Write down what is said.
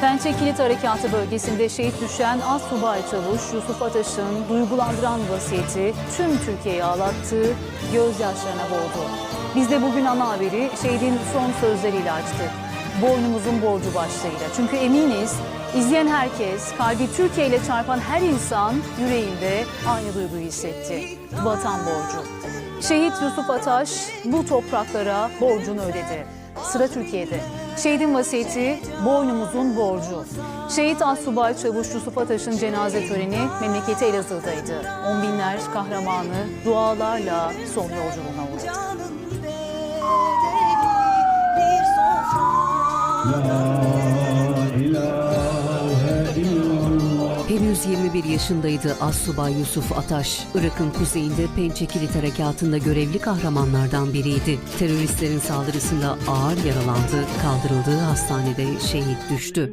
Pençe Kilit Harekatı bölgesinde şehit düşen Assubay Çavuş Yusuf Ataş'ın duygulandıran vasiyeti tüm Türkiye'yi ağlattı, gözyaşlarına boğdu. Biz de bugün ana haberi şehidin son sözleriyle açtık. Boynumuzun borcu başlığıyla. Çünkü eminiz izleyen herkes, kalbi Türkiye ile çarpan her insan yüreğinde aynı duyguyu hissetti. Vatan borcu. Şehit Yusuf Ataş bu topraklara borcunu ödedi. Sıra Türkiye'de. Şehidin vasiyeti boynumuzun borcu. Şehit Assubay Çavuş Yusuf Ataş'ın cenaze töreni memleketi Elazığ'daydı. On binler kahramanı dualarla son yolculuğuna uğradı. La ilahe Henüz 21 yaşındaydı Assubay Yusuf Ataş. Irak'ın kuzeyinde Pençekilit Harekatı'nda görevli kahramanlardan biriydi. Teröristlerin saldırısında ağır yaralandı, kaldırıldığı hastanede şehit düştü.